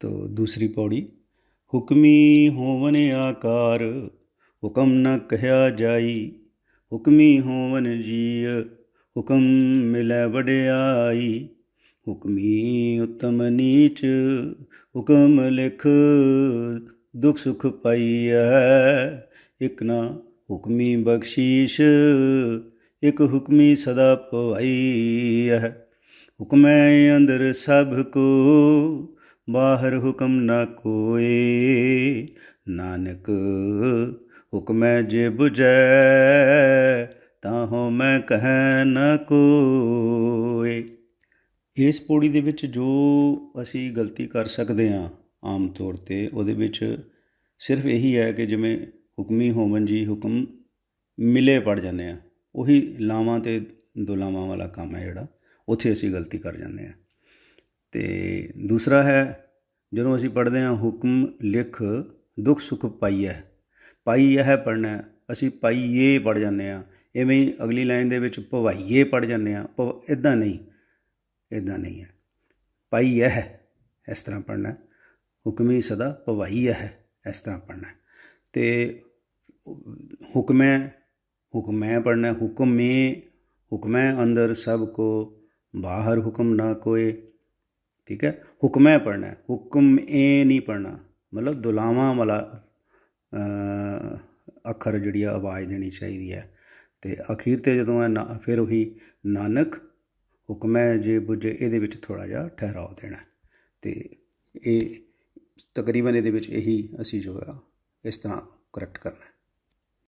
ਤੋ ਦੂਸਰੀ ਪੌੜੀ, ਹੁਕਮੀ ਹੋਵਨ ਆਕਾਰ, ਹੁਕਮ ਨ ਕਹਿਆ ਜਾਈ, ਹੁਕਮੀ ਹੋਵਨ ਜੀ ਹੁਕਮ ਮਿਲੈ ਵਡਿਆਈ, ਹੁਕਮੀ ਉਤਮ ਨੀਚ, ਹੁਕਮ ਲਿਖ ਦੁਖ ਸੁਖ ਹੈ ਇਕ ਨਾ ਹੁਕਮੀ ਬਖਸ਼ੀਸ਼, ਇਕ ਹੁਕਮੀ ਸਦਾ ਪਵਾਈ ਹੈ ਹੁਕਮੈ ਅੰਦਰ ਸਭ ਕੋ ਬਾਹਰ ਹੁਕਮ ਨਾ ਕੋਏ। ਨਾਨਕ ਹੁਕਮੈ ਜੇ 부ਜੈ ਤਾਂ ਹੋ ਮੈਂ ਕਹਿ ਨ ਕੋਏ। ਇਸ ਪੌੜੀ ਦੇ ਵਿੱਚ ਜੋ ਅਸੀਂ ਗਲਤੀ ਕਰ ਸਕਦੇ ਹਾਂ ਆਮ ਤੌਰ ਤੇ, ਉਹਦੇ ਵਿੱਚ ਸਿਰਫ ਇਹੀ ਹੈ ਕਿ ਜਿਵੇਂ ਹੁਕਮੀ ਹੋਵਨ ਜੀ ਹੁਕਮ ਮਿਲੇ ਪੜ ਜਾਂਦੇ ਆ ਉਹੀ ਲਾਵਾਂ ਤੇ ਦੁਲਾਵਾਂ ਵਾਲਾ ਕੰਮ ਹੈ ਜਿਹੜਾ, ਉੱਥੇ ਅਸੀਂ ਗਲਤੀ ਕਰ ਜਾਂਦੇ ਆ ਤੇ ਦੂਸਰਾ ਹੈ ਜਦੋਂ ਅਸੀਂ ਪੜ੍ਹਦੇ ਹਾਂ ਹੁਕਮ, ਲਿਖ, ਦੁੱਖ, ਸੁਖ ਪਾਈਐ ਪਾਈ ਇਹ ਪੜਨਾ ਅਸੀਂ ਪਾਈਏ ਪੜ ਜਾਂਦੇ ਆ ਐਵੇਂ ਹੀ ਅਗਲੀ ਲਾਈਨ ਦੇ ਵਿੱਚ ਭਵਾਈਏ ਪੜ ਜਾਂਦੇ ਆ ਇਦਾਂ ਨਹੀਂ ਇਦਾਂ ਨਹੀਂ ਹੈ। ਪਾਈ ਇਹ ਇਸ ਤਰ੍ਹਾਂ ਪੜਨਾ ਹੁਕਮੀ ਸਦਾ ਭਵਾਈ ਹੈ, ਇਸ ਤਰ੍ਹਾਂ ਪੜਨਾ ਤੇ ਹੁਕਮੈ ਹੁਕਮੈ ਪੜਨਾ ਹੁਕਮੇ ਹੁਕਮੈ ਅੰਦਰ ਸਭ ਕੋ। ਬਾਹਰ ਹੁਕਮ ਨਾ ਕੋਏ। ਠੀਕ ਹੈ? ਹੁਕਮੈ ਪੜਨਾ ਹੁਕਮ ਏ ਨਹੀਂ ਪੜਨਾ ਮਤਲਬ ਦੁਲਾਵਾਂ ਵਾਲਾ ਅੱਖਰ ਜਿਹੜੀ ਆ, ਆਵਾਜ਼ ਦੇਣੀ ਚਾਹੀਦੀ ਹੈ। ਤੇ ਅਖੀਰ ਤੇ ਜਦੋਂ ਹੈ ਫਿਰ ਉਹੀ ਨਾਨਕ ਹੁਕਮੈ ਜੇ ਬੁਝੇ, ਇਹਦੇ ਵਿੱਚ ਥੋੜਾ ਜਿਹਾ ਠਹਿਰਾਓ ਦੇਣਾ ਤੇ ਇਹ ਤਕਰੀਬਨ ਇਹਦੇ ਵਿੱਚ ਇਹੀ ਅਸੀਂ ਜੋ ਹੈ ਇਸ ਤਰ੍ਹਾਂ ਕਰੈਕਟ ਕਰਨਾ